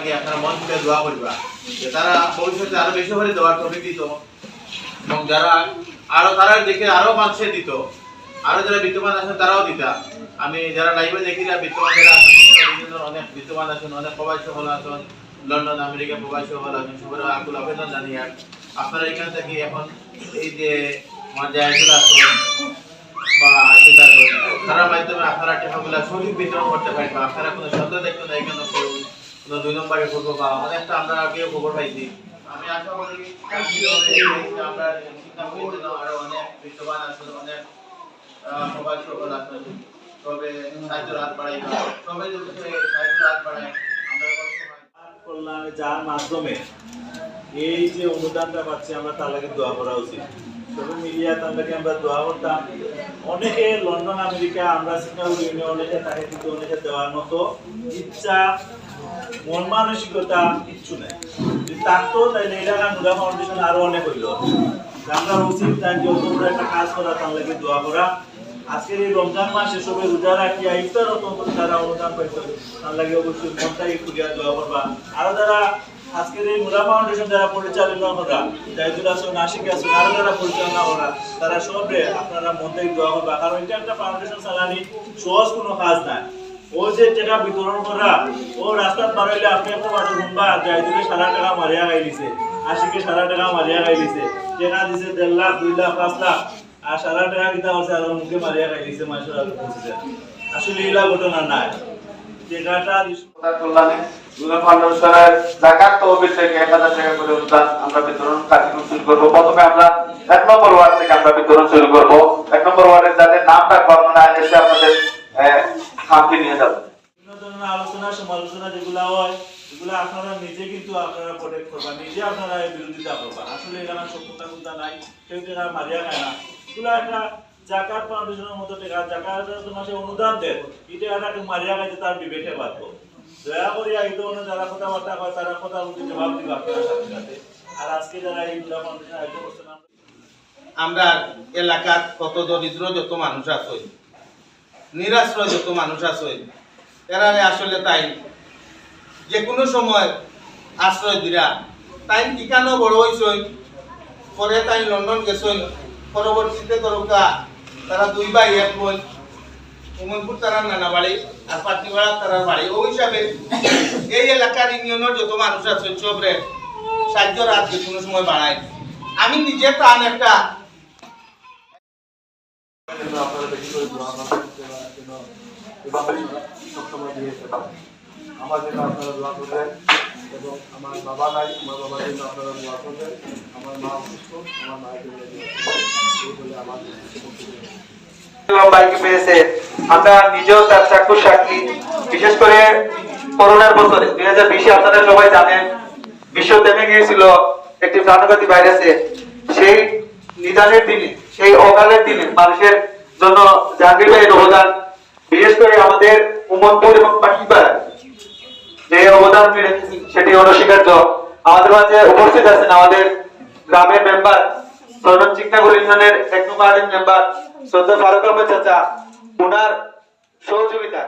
আপনাকে আপনারা মন থেকে দোয়া করবা। যে তারা ভবিষ্যতে আরও বেশি করে দেওয়ার টপিক দিত এবং যারা আরও তারা দেখে আরও মানুষে দিত, আরও যারা বিদ্যমান আছেন তারাও দিতা। আমি যারা লাইভে দেখি না, বিদ্যমান যারা আছেন অনেক বিদ্যমান আছেন, অনেক প্রবাসী সকল আছেন। লন্ডন, আমেরিকা প্রবাসী সকল আছেন। সবার আকুল আবেদন জানিয়ে আপনারা এখান থেকে এখন এই যে আমার জায়গাগুলো আছেন বা আশীর্বাদ তার মাধ্যমে আপনারা টাকাগুলো সঠিক বিতরণ করতে পারেন বা আপনারা কোনো সন্দেহ দেখবেন না, এখানে দুই নম্বরে করব বা অনেকটা আমরা কেউ খবর পাইছি। আমি আশা করি আমরা আরও অনেক বিদ্যমান আছেন অনেক এই যে অনুদানটা পাচ্ছি আমরা, তার দোয়া করা উচিত। দোয়া করতাম। অনেকে লন্ডন, আমেরিকা, আমরা সিঙ্গাপুর ইউনিয়ন তাকে কিন্তু অনেকে দেওয়ার মতো ইচ্ছা মন মানসিকতা কিচ্ছু নেই। যদি থাকতো, তাহলে নুরা ফাউন্ডেশন আরও অনেক হইল। আমরা উচিত তাই যে অত বড় একটা কাজ করা তার লাগে দোয়া করা? আজকের এই রমজান মাসে সবাই রোজা রাখিয়া ইফতার অত যারা অনুদান তার লাগে অবশ্যই মনটাই দোয়া করবা। আরও যারা আজকের এই মুরা ফাউন্ডেশন যারা পরিচালনা করা, জাহিদুল আরও যারা পরিচালনা তারা সবে আপনারা মনটাই দোয়া করবা। কারণ এটা একটা ফাউন্ডেশন চালানি সহজ কোনো কাজ নাই। ও যে টাকা বিতরণ করা ও রাস্তাত বাড়াইলে আপনি একটা বাড়ি শুনবা জাহিদুলে টাকা মারিয়া খাই দিছে, আশিকে টাকা মারিয়া খাই দিছে, টাকা দিছে দেড় লাখ, দুই লাখ, পাঁচ লাখ আর টাকা করছে আর মুখে মারিয়া পৌঁছেছে আসলে এইলা ঘটনা নাই। আমরা বিতরণ শুরু করব। আমরা এক নম্বর ওয়ার্ড থেকে আমরা বিতরণ করব। ওয়ার্ডের যাদের নাম রাখব এসে আপনাদের আহ, নিয়ে যাবেন আলোচনা সমালোচনা যেগুলা হয় এগুলো আপনারা নিজে কিন্তু আপনারা প্রোটেক্ট করবা নিজে আপনারা এর বিরোধিতা করবা। আসলে এখানে সত্যতা কথা নাই কেউ টাকা মারিয়া খায় না। এগুলো একটা জাকাত ফাউন্ডেশনের মতো টাকা জাকাত মাসে অনুদান দেন এই টাকাটাকে মারিয়া খাইতে তার বিবেকে বাঁধবো দয়া করে এই ধরনের যারা কথাবার্তা হয় তারা কথা উঠে জবাব দিবা আপনারা সাথে সাথে। আর আজকে যারা এই ফাউন্ডেশন আয়োজন করছেন আমরা আমরা এলাকার কত দরিদ্র যত মানুষ আছে? নিরাশ্রয় যত মানুষ আছে এরারে আসলে তাই। যে কোনো সময় আশ্রয় দিরা। তাই টিকানো বড় হয়েছে পরে তাই লন্ডন গেছেন পরবর্তীতে করকা তারা দুই ভাই এক বোন। উমনপুর তারা নানা বাড়ি আর পাটনিপাড়া তারার বাড়ি। ওই হিসাবে এই এলাকার ইউনিয়নের যত মানুষ আছে সবরে সাহায্য রাত যে কোনো সময় বাড়ায়। আমি নিজে প্রাণ একটা আমার নিজেও তার চাক্ষুষ সাক্ষী বিশেষ করে করোনার বছরে দুই হাজার বিশে আপনারা সবাই জানেন বিশ্ব থেমে গিয়েছিল একটি প্রাণঘাতী ভাইরাসে সেই নিদানের দিনে, সেই অকালের দিনে মানুষের জন্য জাহাঙ্গীর ভাইয়ের অবদান, বিশেষ করে আমাদের উমনপুর এবং পাখিপাড়া যে অবদান সেটি অনস্বীকার্য। আমাদের মাঝে উপস্থিত আছেন আমাদের গ্রামের মেম্বার সরণ চিকনাগুল ইউনিয়নের এক নম্বর মেম্বার সদ্য ফারুক আহমেদ চাচা। ওনার সহযোগিতা